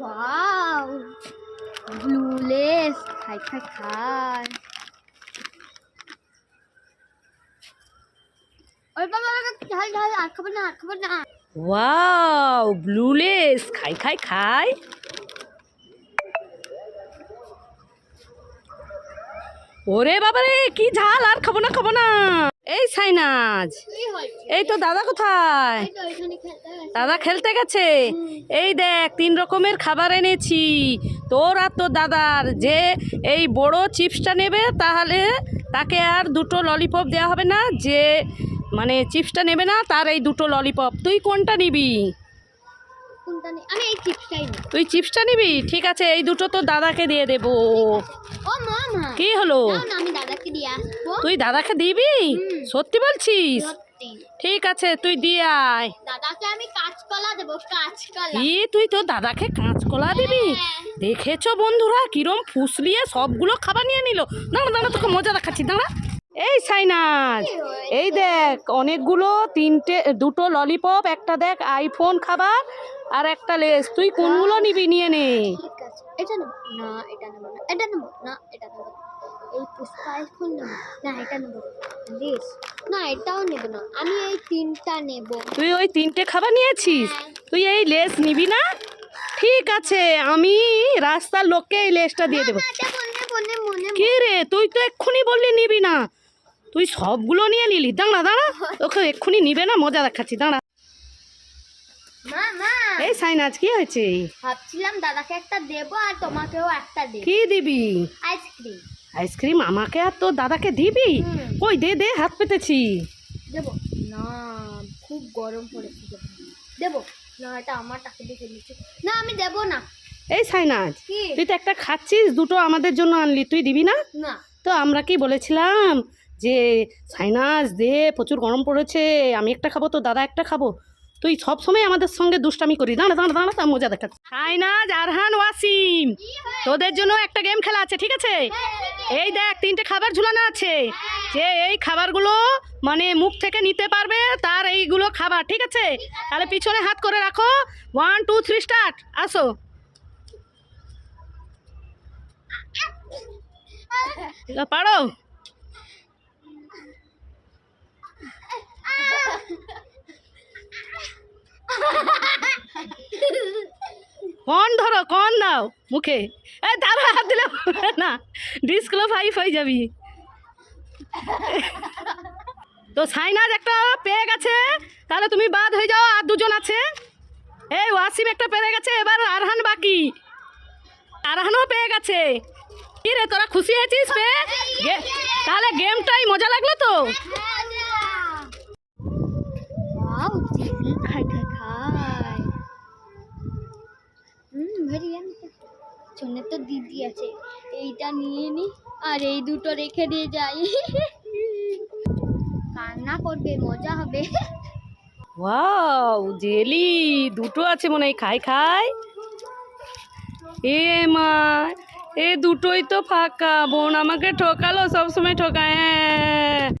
Wow blue less খাই খাই খাই ওই বাবা ঝাল ঝাল আর খাব না, আর খাব না। ওয়াও ব্লু লেস খাই খাই খাই। ওরে বাবারে, কি ঝাল, আর খাব না খাব না। এই সাইনাজ, এই তো দাদা কোথায়। দাদা খেলতে গেছে। এই দেখ, তিন রকমের খাবার এনেছি। তোর আর তোর দাদার। যে এই বড় চিপসটা নেবে, তাহলে তাকে আর দুটো ললিপপ দেওয়া হবে না। যে মানে চিপসটা নেবে না, তার এই দুটো ললিপপ তুই কোনটা নিবি? কোনটা নেই আমি এই চিপসটাই নেব তুই চিপসটা নিবি? ঠিক আছে এই দুটো তো দাদাকে দিয়ে দেবো। ও মা মা কি হলো? দাও না আমি দাদাকে দিয়ে আসব। তুই দাদাকে দিবি? সত্যি বলছিস? ঠিক আছে তুই দিয়ে আয়। দাদাকে আমি কাঁচকলা দেবো কাঁচকলা। ই তুই তো দাদাকে কাঁচকলা দিবি? হ্যাঁ। দেখেছ বন্ধুরা কিরম ফুসলিয়ে সবগুলো খাবার নিয়ে নিল? দাঁড়া দাঁড়া তোকে মজা দেখাচ্ছি দাঁড়া। এই সাইনাজ? এই দেখ অনেকগুলো তিনটে দুটো ললিপপ একটা দেখ আইফোন খাবার আর একটা লেস তুই কোনগুলো নিবি? নিয়ে নে। এটা নেব। না এটা নেব না। এটা নেব। না এটা নেব। এই পুষ্পা আইফোন নেব। না এটা নেব। লিস না এটাও নেব না। আমি এই তিনটা নেব। তুই ওই তিনটে খাবার নিয়েছিস? হ্যাঁ। তুই এই লেস নিবি না? ঠিক আছে আমি রাস্তার লোককে এই লেসটা দিয়ে দেবো। কি রে? তুই তো এক্ষুনি বললি নিবি না। তুই সবগুলো নিয়ে নিলি। দাঁড়া দাঁড়া। ওকে এক্ষুনি নিবে না মজা দেখাচ্ছি দাঁড়া। এই সাইনাজ কি হয়েছে? ভাবছিলাম দাদাকে একটা দেবো আর তোমাকেও একটা দেবো। কি দিবি? Ice cream. Ice cream? আমাকে আর তোর দাদাকে দিবি? কই দে দে হাত পেতেছি। দেবো। না খুব গরম পড়েছে দেবো। না। এটা আমার টাকা নিচ্ছি না আমি দেবো না। এই সাইনাজ তুই তো একটা খাচ্ছিস দুটো আমাদের জন্য আনলি। তুই দিবি না? না। তো আমরা কি বলেছিলাম? যে সাইনাস দে, প্রচুর গরম পড়েছে, আমি একটা খাব তো, দাদা একটা খাব। তুই সবসময় আমাদের সঙ্গে দুষ্টামি করি দাঁড়া দাঁড়া দাঁড়া তা মজা দেখাচ্ছি। সাইনাজ আরহান, ওয়াসিম, তোদের জন্য একটা গেম খেলা আছে, ঠিক আছে? এই দেখ, তিনটে খাবার ঝুলানো আছে। যে এই খাবারগুলো মানে মুখ থেকে নিতে পারবে, তার এইগুলো খাবার, ঠিক আছে? তাহলে পিছনে হাত করে রাখো। ওয়ান টু থ্রি স্টার্ট আসো। পারো? কন ধরো, কন দাও মুখে। এ, তারা হাত দিলে না। ডিসক্লোফাইভ হয়ে যাবি। তো সাইনাজ একটা পেয়ে গেছে। তাহলে তুমি বাদ হয়ে যাও, আর দুজন আছে। এই ওয়াসিম একটা পেয়ে গেছে, এবার আরহান বাকি। আরহানও পেয়ে গেছে। কি রে, তোরা খুশি হয়েছিস পেয়ে তাহলে গেমটাই মজা লাগল তো ওয়াও চিকেন খাই খাই খাই হুম ভেরি তো দিদি আছে। এইটা নিয়ে নি, আর এই দুটো রেখে দিয়ে যাই। কান্না করবে, মজা হবে। ওয়াও, জেলি, দুটো আছে মনে হয়, খাই খাই। এ মা, এ দুটোই তো ফাঁকা, বোন আমাকে ঠকালো, সবসময় ঠকায় হ্যাঁ।